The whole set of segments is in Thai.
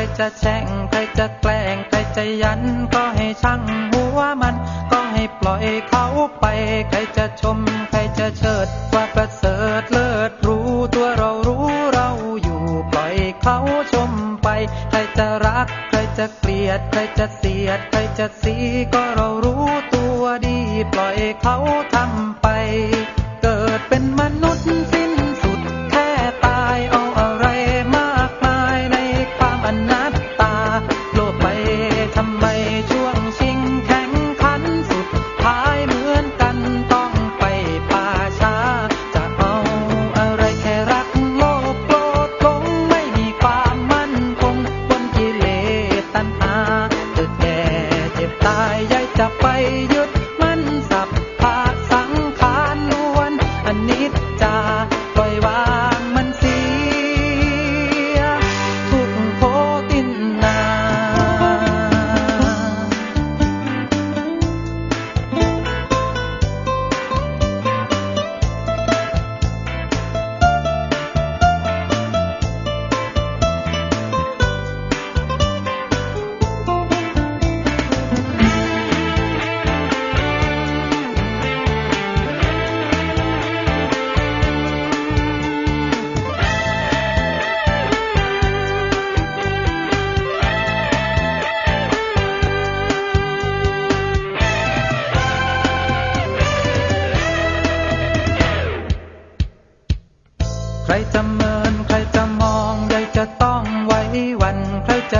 ใครจะแช่งใครจะแกล้งใครจะยัน ก็ให้ช่างหัวมัน ก็ให้ปล่อยเขาไป ใครจะชม ใครจะเชิด ว่าประเสริฐเลิศรู้ตัวเรารู้เราอยู่ปล่อยเขาชมไป ใครจะรัก ใครจะเกลียด ใครจะเสียด ใครจะสีก็เรารู้ตัวดี ปล่อยเขาทำไป ตายยายจะไปยึด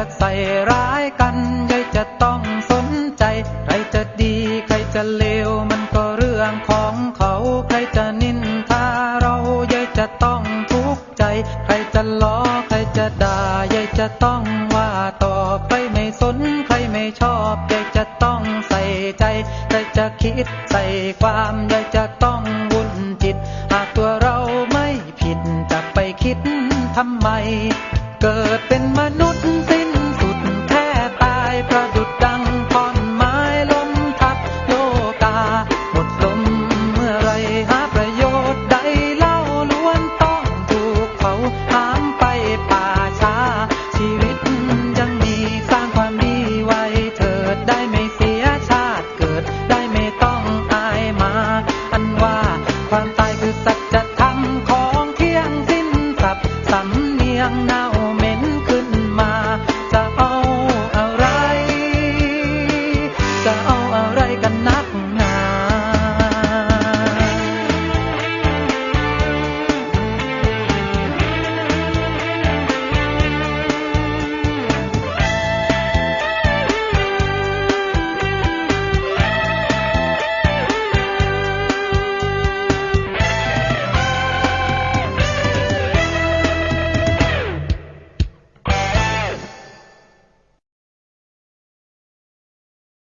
จะใส่ร้ายกันยายจะต้องสนใจ ใครจะดีใครจะเลวมันก็เรื่องของเขา ใครจะนินทาเรายายจะต้องทุกข์ใจ ใครจะล้อใครจะด่ายายจะต้องว่าตอบใครไม่สนใครไม่ชอบยายจะต้องใส่ใจใครจะคิดใส่ความยายจะ